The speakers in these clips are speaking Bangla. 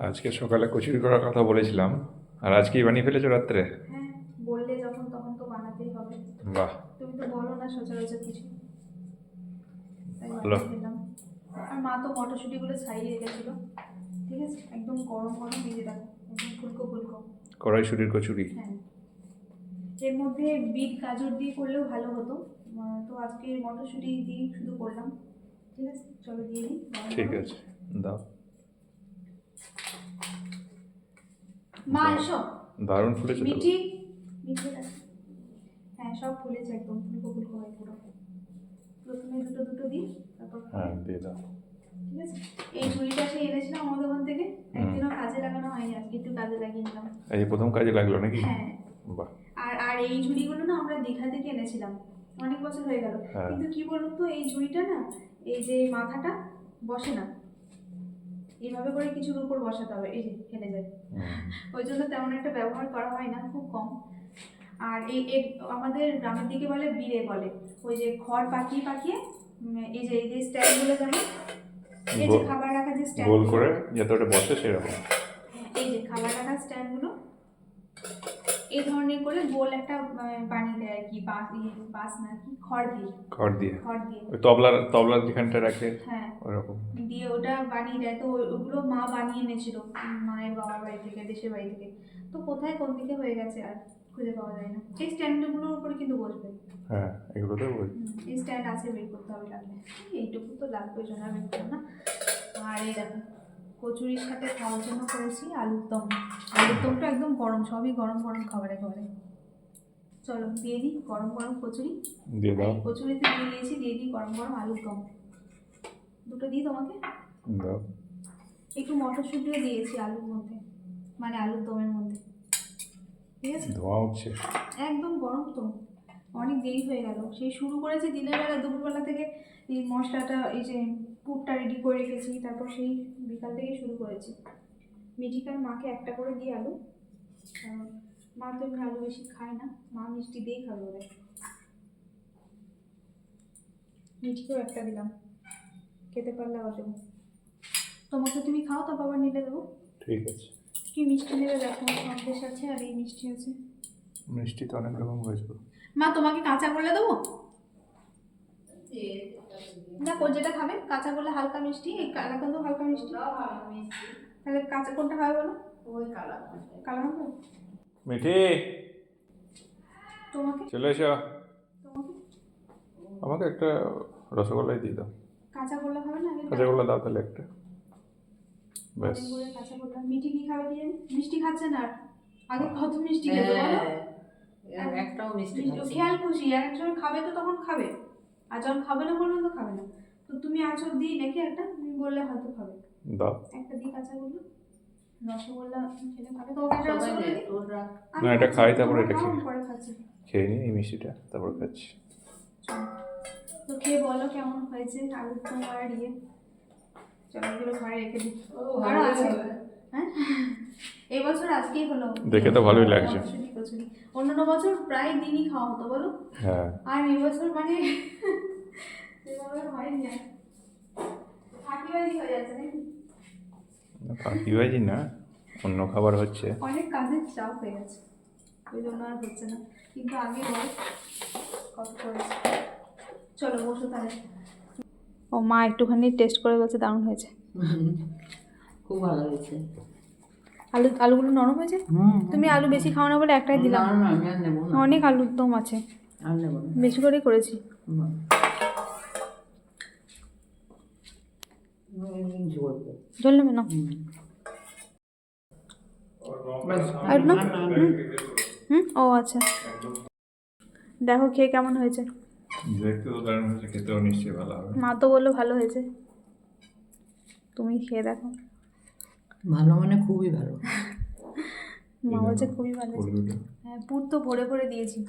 আজকে সকালে কচুরি করার কথা বলেছিলাম। আর আজকেই বানিয়ে ফেলেছো রাত্রে? হ্যাঁ বললে যখন তখন তো বানাতেই হবে। বাহ। তুমি তো বলো না সচরাচর কিছু। ভালো। আর মা তো মটরশুঁটিগুলো ছাড়িয়ে রেখেছিল। ঠিক আছে? একদম গরম গরম ভেজে রাখো একদম ফুলকো ফুলকো। কড়াইশুটির কচুরি। হ্যাঁ। এর মধ্যে বিট গাজর দিয়ে করলেও ভালো হতো। তো আজকে মটরশুঁটি দিয়ে শুধু করলাম। ঠিক আছে? চলো দিয়ে দিই। ঠিক আছে। দাও। মা। এসো। দারুণ ফুলেছে মিঠি? মিঠি হ্যাঁ সব ফুলেছে একদম। ফুলকো ফুলকো হয় পুরো। প্রথমে দুটো দুটো দিই তারপর হ্যাঁ দিয়ে দাও। ঠিক আছে? এই ঝুড়িটা সে এনেছিলাম আমাদের ওখান থেকে। একদিনও কাজে লাগানো হয়নি আজকে একটু কাজে লাগিয়ে নিলাম। এই প্রথম কাজে লাগল নাকি? হ্যাঁ। বাহ। আর আর এই ঝুড়িগুলো না আমরা দীঘা থেকে এনেছিলাম। অনেক বছর হয়ে গেল। হ্যাঁ। কিন্তু কি বলুন তো এই ঝুড়িটা না এই যে মাথাটা বসে না। এইভাবে করে কিছুর উপর বসাতে হবে। এই যে হেলে যায় ওই জন্য তেমন একটা ব্যবহার করা হয় না খুব কম। আর এই আমাদের গ্রামের দিকে বলে বিড়ে বলে। ওই যে খড় পাকিয়ে পাকিয়ে এই যে এই যে স্ট্যান্ডগুলো যেমন এই যে খাবার রাখার যে স্ট্যান্ড গোল করে যাতে ওটা বসে সেরকম। এই যে খাবার রাখার স্ট্যান্ডগুলো এই ধরনের করে গোল একটা বানিয়ে দেয় আর কি বাঁশ ইয়ে বাঁশ না কি খড় দিয়ে। খড় দিয়ে। খড় দিয়ে। তবলার তবলার যেখানটা রাখে। হ্যাঁ। ওরকম। দিয়ে ওটা বানিয়ে দেয়। তো ওগুলো মা বানিয়ে এনেছিল মায়ের বাবার বাড়ি থেকে দেশের বাড়ি থেকে। তো কোথায় কোন দিকে হয়ে গেছে আর খুঁজে পাওয়া যায় না। এই স্ট্যান্ডগুলোর উপরে কিন্তু বসবে। হ্যাঁ এগুলো তো ওই এই স্ট্যান্ড আছে বের করতে হবে লাগবে এইটুকু তো লাগবে জন্য বের করব না। আর এই দেখো কচুরির সাথে খাওয়ার জন্য করেছি আলুর দম। আলুর দমটা একদম গরম সবই গরম গরম খাবারে খাবারে চলো দিয়ে দিই গরম গরম কচুরি। দিয়ে দাও। কচুরিতে দিয়ে দিয়েছি দিয়ে দিই গরম গরম আলুর দম। দুটো দিই তোমাকে? দাও। একটু মটরশুঁটিও দিয়েছি আলুর মধ্যে মানে আলুর দমের মধ্যে। ঠিক আছে? ধোঁয়া উঠছে একদম গরম তো অনেক দেরি হয়ে গেল। সেই শুরু করেছি দিনের বেলা দুপুরবেলা থেকে এই মশলাটা এই যে পুরটা রেডি করে রেখেছি তারপর সেই বিকাল থেকে শুরু করেছি। মিঠিকার মাকে একটা করে দিই আলু। কারণ মা তো এমনি আলু বেশি খায় না মা মিষ্টি দিয়েই খাবে ওদের। মিঠিকেও একটা দিলাম। খেতে পারলে আবার দেবো তোমাকে তুমি খাও তারপর আবার নিলে দেবো। ঠিক আছে। কি মিষ্টি নেবে দেখো সন্দেশ আছে আর এই মিষ্টি আছে। মিষ্টি তো অনেক রকম হয়েছে। মা তোমাকে কাঁচা করলে দেবো? দেখো যেটা খাবে কাঁচা করলে হালকা মিষ্টি এই কালাকান্দ হালকা মিষ্টি। তাহলে কাঁচা কোনটা খাবে বলো? কালাকান্দ মিঠি! তোমাকে? চলে এসো। তোমাকে? আমাকে একটা রসগোল্লাই দিয়ে দাও। কাঁচা করলে খাবে না কাঁচাগোল্লা দাও তাহলে একটা। ব্যাস। কাঁচা করলাম মিষ্টি কি খাবে জানি? মিষ্টি খাচ্ছে না? আর। আগে কত মিষ্টি খেত বলো। একটাও মিষ্টি খেয়াল খুশি আর এক খাবে তো তখন খাবে। আর যখন খাবে না বলবেন তো খাবে না। তো তুমি আছো দিই নাকি একটা তুমি বললে হয়তো খাবে। দাও। একটা দিই কাঁচা করল। রসগোল্লা খেলে খাবে। তো ওকে রসগোল্লা না, এটা খাই, তারপরে এটা খেয়ে। খেয়ে নিই এই মিষ্টিটা তারপর খাচ্ছি। তো খেয়ে বলো কেমন হয়েছে আলুর দম আর ইয়ে? চলো ঘরে রেখে দিই। ও, আরও আছে। হ্যাঁ? এই বছর আজকেই হলো। দেখে তো ভালোই লাগছে। কচুরি, কচুরি। অন্যান্য বছর প্রায় দিনই খাওয়া হতো বলো? হ্যাঁ। আর এই বছর মানে সেভাবে হয়নি আর। ফাঁকিবাজি হয়ে যাচ্ছে নাকি? না অন্য খাবার হচ্ছে। অনেক কাজের চাপ হয়ে গেছে। ওই জন্য আর হচ্ছে না। কিন্তু আগে বল কত করেছে? চলো বসো তাহলে। ও মা একটুখানি টেস্ট করে বলছে দারুণ হয়েছে। খুব ভালো হয়েছে। আলু আলুগুলো নরম হয়েছে? তুমি আলু বেশি খাও না বলে একটাই দিলাম। না, না, আমি আর নেব না। অনেক আলুর দম আছে। আর নেব না। বেশি করেই করেছি। জল নেবে আর না। হুম ও আচ্ছা। দেখো খেয়ে কেমন হয়েছে। দেখতে তো দারুণ হয়েছে খেতেও নিশ্চয়ই ভালো হবে। মা তো বলল ভালো হয়েছে। তুমি খেয়ে দেখো। ভালো মানে খুবই ভালো। মা বলছে খুবই ভালো হয়েছে। হ্যাঁ পুর তো ভরে ভরে দিয়েছি।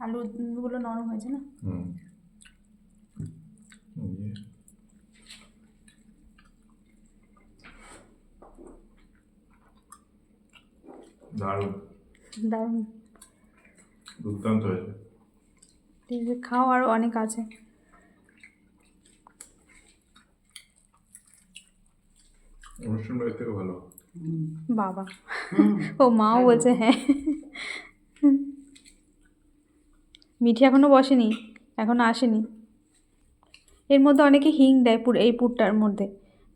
আলুগুলো নরম হয়েছে না? হুম। দারুণ। দারুণ। দুর্দান্ত হয়েছে। ঠিক আছে খাও আরও অনেক আছে। অনুষ্ঠান বাড়ির থেকে ভালো। বাবা। ও মাও বলছে হ্যাঁ। মিঠি এখনও বসেনি এখনও আসেনি। এর মধ্যে অনেকে হিং দেয় পুর এই পুরটার মধ্যে।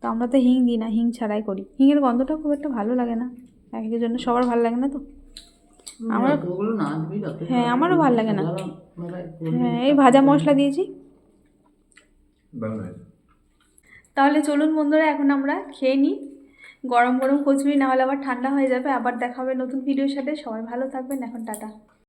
তো আমরা তো হিং দিই না হিং ছাড়াই করি। হিংয়ের গন্ধটা খুব একটা ভালো লাগে না। এক একজনের জন্য সবার ভালো লাগে না তো? আমার- যতগুলো না দিবি তত হ্যাঁ, আমারও ভালো লাগে না। হ্যাঁ এই ভাজা মশলা দিয়েছি। তাহলে চলুন বন্ধুরা এখন আমরা খেয়ে নিই। গরম গরম কচুরি না হলে আবার ঠান্ডা হয়ে যাবে। আবার দেখা হবে নতুন ভিডিওর সাথে। সবাই ভালো থাকবেন। এখন টাটা।